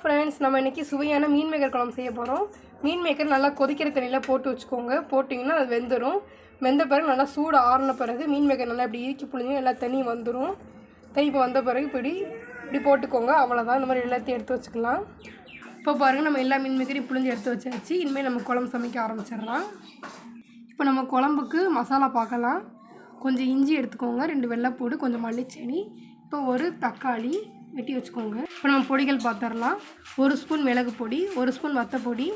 Friends நம்ம இன்றைக்கி சுவையான மீன் மேக்கர் குழம்பு செய்ய போகிறோம் மீன் மேக்கர் நல்லா கொதிக்கிற தண்ணியில் போட்டு வச்சுக்கோங்க. போட்டிங்கன்னா அது வெந்துடும் வெந்த பிறகு நல்லா சூடு ஆறின பிறகு மீன் மேக்கர் நல்லா இப்படி இறுக்கி புழிஞ்சு எல்லா தண்ணியும் வந்துடும் தண்ணி இப்போ வந்த பிறகு இப்படி இப்படி போட்டுக்கோங்க. அவ்வளோதான் இந்த மாதிரி எல்லாத்தையும் எடுத்து வச்சுக்கலாம். இப்போ பாருங்கள் நம்ம எல்லா மீன் மேக்கரையும் புழிஞ்சு எடுத்து வச்சாச்சு. இனிமேல் நம்ம குழம்பு சமைக்க ஆரம்பிச்சிடலாம். இப்போ நம்ம குழம்புக்கு மசாலா பார்க்கலாம். கொஞ்சம் இஞ்சி எடுத்துக்கோங்க. ரெண்டு வெள்ளைப்பூடு கொஞ்சம் மல்லிச்செடி. இப்போ ஒரு தக்காளி வெட்டி வச்சுக்கோங்க. இப்போ நம்ம பொடிகள் பார்த்துடலாம். ஒரு ஸ்பூன் மிளகு பொடி ஒரு ஸ்பூன் வத்தப்பொடி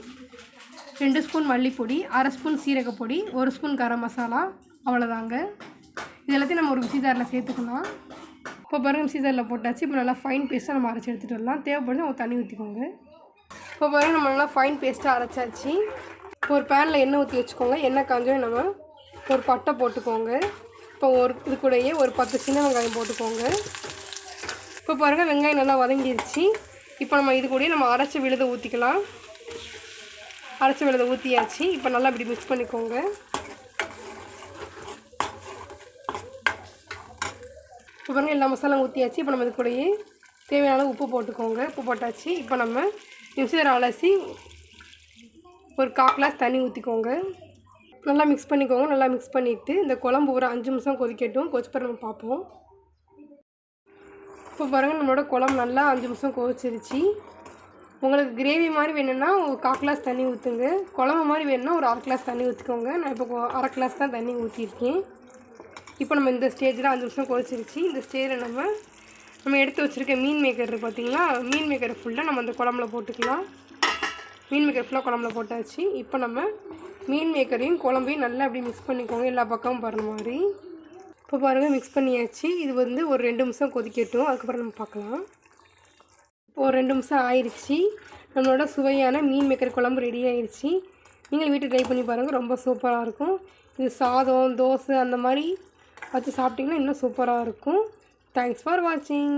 ரெண்டு ஸ்பூன் மல்லிப்பொடி அரை ஸ்பூன் சீரகப்பொடி ஒரு ஸ்பூன் கரம் மசாலா அவ்வளோதாங்க. இது எல்லாத்தையும் நம்ம ஒரு மிக்சி ஜாரில் சேர்த்துக்கலாம். இப்போ பாருங்க மிக்சி ஜாரில் போட்டாச்சு. இப்போ நல்லா ஃபைன் பேஸ்ட்டாக நம்ம அரைச்சி எடுத்துகிட்டு வரலாம். தேவைப்படுது அவங்க தண்ணி ஊற்றிக்கோங்க இப்போ பாருங்க நம்ம நல்லா ஃபைன் பேஸ்ட்டாக அரைச்சாச்சு. இப்போ ஒரு பேனில் எண்ணெய் ஊற்றி வச்சுக்கோங்க. எண்ணெய் காஞ்சோடனே நம்ம ஒரு பட்டை போட்டுக்கோங்க. இப்போ ஒரு இது கூடயே ஒரு பத்து சின்ன வெங்காயம் போட்டுக்கோங்க. இப்போ பாருங்கள் வெங்காயம் நல்லா வதங்கிருச்சு. இப்போ நம்ம இது கூடயே நம்ம அரைச்சி விழுத ஊற்றிக்கலாம் அரைச்சி விழுத ஊற்றியாச்சு இப்போ நல்லா இப்படி மிக்ஸ் பண்ணிக்கோங்க. இப்போ பாருங்கள் எல்லா மசாலா ஊற்றியாச்சு இப்போ நம்ம இது கூடயே தேவையான உப்பு போட்டுக்கோங்க. உப்பு போட்டாச்சு. இப்போ நம்ம நிமிஷம் அலசி ஒரு கால் கிளாஸ் தண்ணி ஊற்றிக்கோங்க நல்லா மிக்ஸ் பண்ணிக்கோங்க. நல்லா மிக்ஸ் பண்ணிவிட்டு இந்த குழம்பு ஒரு அஞ்சு நிமிஷம் கொதிக்கட்டும். கொதிச்சு நம்ம பார்ப்போம். இப்போ பாருங்கள் நம்மளோட குழம்பு நல்லா அஞ்சு நிமிஷம் கொதிச்சிருச்சு உங்களுக்கு கிரேவி மாதிரி வேணும்னா ஒரு கால் கிளாஸ் தண்ணி ஊற்றுங்க குழம்பு மாதிரி வேணும்னா ஒரு அரை கிளாஸ் தண்ணி ஊற்றிக்கோங்க நான் இப்போ அரை கிளாஸ் தான் தண்ணி ஊற்றிருக்கேன் இப்போ நம்ம இந்த ஸ்டேஜில் அஞ்சு நிமிஷம் கொதிச்சிருச்சு இந்த ஸ்டேஜில் நம்ம நம்ம எடுத்து வச்சுருக்க மீன் மேக்கர் பார்த்திங்களா மீன் மேக்கரை ஃபுல்லாக நம்ம அந்த குழம்புல போட்டுக்கலாம். மீன் மேக்கர் ஃபுல்லாக குழம்புல போட்டாச்சு. இப்போ நம்ம மீன் மேக்கரையும் குழம்பையும் நல்லா அப்படி மிக்ஸ் பண்ணிக்கோங்க. எல்லா பக்கமும் போகிற மாதிரி. இப்போ பாருங்கள் மிக்ஸ் பண்ணியாச்சு. இது வந்து ஒரு ரெண்டு நிமிஷம் கொதிக்கட்டும். அதுக்கப்புறம் நம்ம பார்க்கலாம். இப்போ ஒரு ரெண்டு நிமிஷம் ஆயிடுச்சு நம்மளோட சுவையான மீன் மேக்கர் குழம்பு ரெடி ஆயிடுச்சு நீங்கள் வீட்டில் ட்ரை பண்ணி பாருங்கள் ரொம்ப சூப்பராக இருக்கும். இது சாதம் தோசை அந்த மாதிரி வச்சு சாப்பிட்டிங்கன்னா இன்னும் சூப்பராக இருக்கும். தேங்க்ஸ் ஃபார் வாட்சிங்